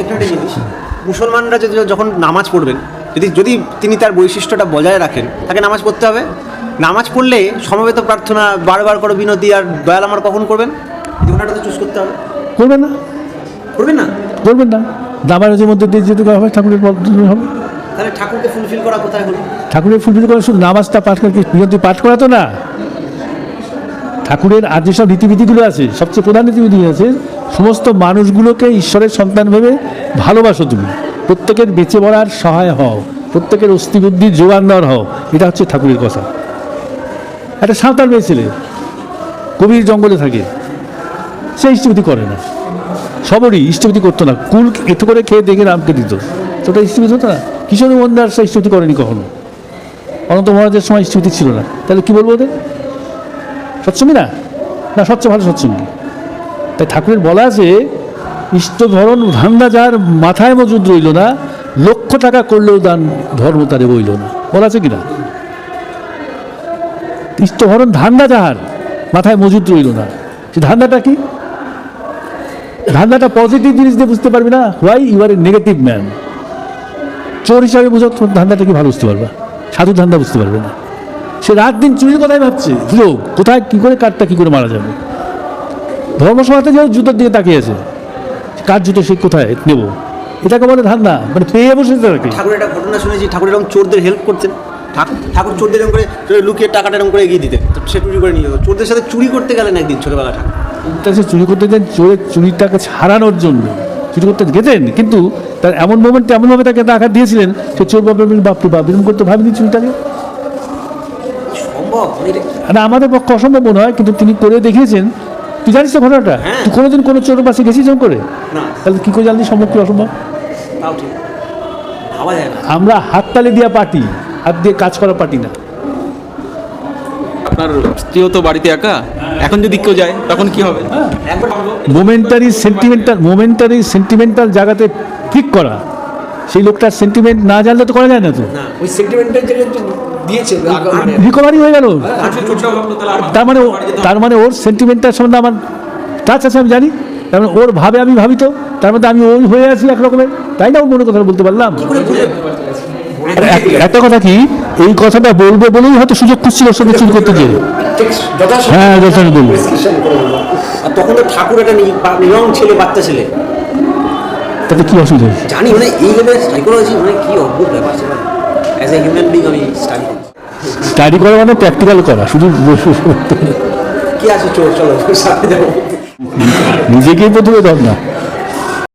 একটু একটা জিনিস। মুসলমানরা যদি যখন নামাজ পড়বেন যদি যদি তিনি তার বৈশিষ্ট্যটা বজায় রাখেন তাকে নামাজ পড়তে হবে। নামাজ পড়লে সমবেত প্রার্থনা বারবার করে বিনতি আর দয়াল আমার কখন করবেন? জীবনটা তো চুজ করতে হবে। করবেন না। করবেন না? করবেন না। নামাজের মধ্যে দিয়ে যেটুকু হবে ঠাকুরের হবে। তাহলে ঠাকুরকে ফুলফিল করা কোথায় হলো? ঠাকুরের ফুলফিল করা শুধু নামাজটা পাঠ করে কি বিনতি পাঠ করা তো না। ঠাকুরের আর যেসব রীতিবিধিগুলো আছে, সবচেয়ে প্রধান রীতিবিধি আছে, সমস্ত মানুষগুলোকে ঈশ্বরের সন্তান ভেবে ভালোবাসো তুমি। প্রত্যেকের বেঁচে বলার সহায় হও, প্রত্যেকের অস্থিবুদ্ধির যোগান দেওয়ার হও, এটা হচ্ছে ঠাকুরের কথা। একটা সাঁওতাল মেয়ে কবির জঙ্গলে থাকে, সে ইষ্টবিধি করে না। সবরই ইষ্টবিধি করতো না, কুল একটু করে খেয়ে দেখে রামকে দিত। ওটা ইষ্টবিধি হতো না। কিশোরী মন্দার সে ইষ্টবিধি করেনি কখনো। অনন্ত মহারাজের সময় ইষ্টবিধি ছিল না। তাহলে কি বলব ওদের? সৎসঙ্গী না? না সবচেয়ে ভালো সৎসঙ্গী তাই ঠাকুরের বলা আছে ইষ্টধরণ ধান্দা যার মাথায় মজুদ রইল না, লক্ষ টাকা করলেও দান ধর্ম তারে বইল না। বলা আছে কিনা? ইষ্টধরণ ধান্দা যাহার মাথায় মজুদ রইল না। সে ধান্দাটা কি? ধান্দাটা পজিটিভ জিনিস দিয়ে বুঝতে পারবি না? Why you are a negative man চোর হিসাবে বুঝো ধান্দাটা কি ভালো বুঝতে পারবা? সাধু ধান্দা বুঝতে পারবে না। সে রাত দিন চুরির কথাই ভাবছে। সুযোগ কোথায় কি করে কাঠটা কি করে মারা যাবে? ধর্মসভাতে যে জুতোর দিকে তাকিয়ে আছে কার জুতো সে কোথায় নেব? এটাকে বলে ধান্দা মানে পেয়ে বসেছে নাকি ঠাকুরের একটা ঘটনা শুনেছি ঠাকুর এরকম চোরদের হেল্প করতেন। ঠাকুর ঠাকুর চোরদের এরকম করে লুকিয়ে টাকাটা এরকম করে এগিয়ে দিতেন। তো সে চুরি করে নিয়ে চোরদের সাথে চুরি করতে গেলেন একদিন ছোটবেলা ঠাকুর। সে চুরি করতে যেন চোরের চুরির টাকা ছাড়ানোর জন্য। চুরি করতে গেতেন কিন্তু তার এমন মোমেন্টে এমনভাবে তাকে আঘাত দিয়েছিলেন সে চোর বাপের বাপরে বাপ এরকম করতে ভাবিনি চুরিটাকে? সম্ভব? না আমাদের পক্ষে অসম্ভব মনে হয় কিন্তু তিনি করে দেখিয়েছেন। তুই জানিস তো ঘটনাটা? হ্যাঁ। তুই কোনোদিন কোনো চোর পাশে গেছিস করে? না। তাহলে কি করে জানলি সম্ভব কি অসম্ভব? আমরা হাততালি দিয়া পার্টি হাত দিয়ে কাজ করা পার্টি না। আপনার স্ত্রীও তো বাড়িতে একা? এখন যদি কেউ যায় তখন কি হবে? একবার মোমেন্টারি সেন্টিমেন্টাল মোমেন্টারি সেন্টিমেন্টাল জায়গাতে ঠিক করা। সেই লোকটার সেন্টিমেন্ট না জানলে তো করা যায় না তো। ওই সেন্টিমেন্টের জায়গায় দিয়েছে রিকভারি হয়ে গেল। তার মানে ও- তার মানে ওর সেন্টিমেন্টাল সম্বন্ধে আমার টাচ আছে আমি জানি। তার মানে ওর ভাবে আমি ভাবি তো তার মধ্যে আমি ওই হয়ে আছি এক রকমের। তাই না ওর মনে কথা বলতে পারলাম? একটা কথা কি এই কথাটা বলবে বলেই হয়তো সুযোগ খুঁজছিল ওর সঙ্গে চুরি করতে গিয়ে। হ্যাঁ যথাযথ বলব। তখন তো ঠাকুর একটা ইয়ং ছেলে বাচ্চা ছেলে। তাতে কি অসুবিধা? হয়েছে জানি মানে এই লেভেলের সাইকোলজি মানে কি অদ্ভুত ব্যাপার অ্যাজ এ হিউম্যান বিং আমি স্টাডি করি স্টাডি করা মানে প্র্যাকটিক্যাল করা শুধু কি আছে চল চলো সাথে যাব। নিজেকেই প্রথমে ধর না